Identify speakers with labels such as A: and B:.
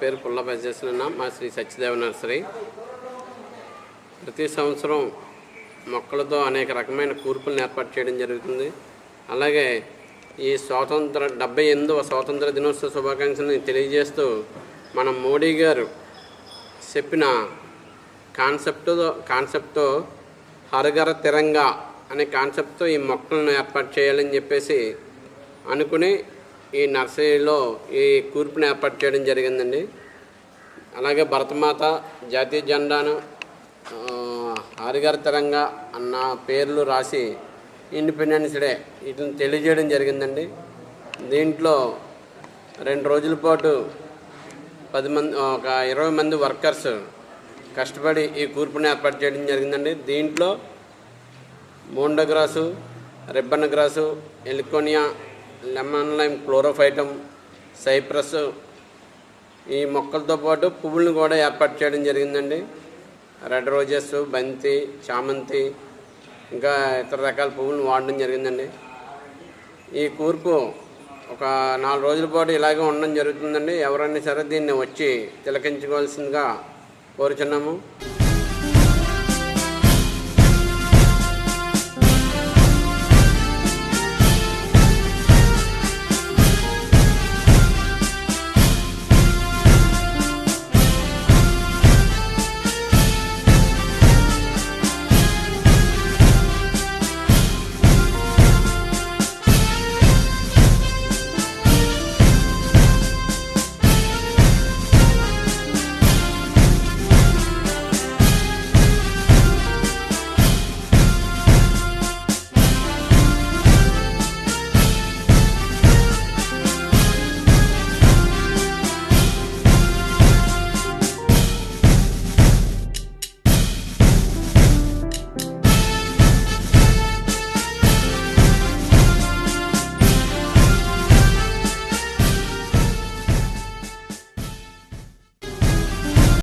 A: పేరు పుల్ల బజేసిన మా శ్రీ సత్యదేవ నర్సరీ. ప్రతి సంవత్సరం మొక్కలతో అనేక రకమైన కూర్పులను ఏర్పాటు చేయడం జరుగుతుంది. అలాగే ఈ స్వాతంత్ర డెబ్బై ఎనిమిదవ స్వాతంత్ర దినోత్సవ శుభాకాంక్షలను తెలియజేస్తూ మన మోడీ గారు చెప్పిన కాన్సెప్ట్ కాన్సెప్ట్తో హరగర తిరంగా అనే కాన్సెప్ట్తో ఈ మొక్కలను ఏర్పాటు చేయాలని చెప్పేసి అనుకుని ఈ నర్సరీలో ఈ కూర్పుని ఏర్పాటు చేయడం జరిగిందండి. అలాగే భరతమాత జాతీయ జెండాను హరిగరతరంగా అన్న పేర్లు రాసి ఇండిపెండెన్స్ డే వీటిని తెలియజేయడం జరిగిందండి. దీంట్లో రెండు రోజుల పాటు పది మంది ఒక ఇరవై మంది వర్కర్స్ కష్టపడి ఈ కూర్పుని ఏర్పాటు చేయడం జరిగిందండి. దీంట్లో mondo grass ribbon grass heliconia lemon lime chlorophytum cypress ఈ మొక్కలతో పాటు పువ్వులను కూడా ఏర్పాటు చేయడం జరిగిందండి. రెడ్ రోజెస్ బంతి చామంతి ఇంకా ఇతర రకాల పువ్వులను వాడడం జరిగిందండి. ఈ కూర్పు ఒక నాలుగు రోజుల పాటు ఇలాగే ఉండడం జరుగుతుందండి. ఎవరైనా సరే దీన్ని వచ్చి తిలకించుకోవాల్సిందిగా కోరుచున్నాము.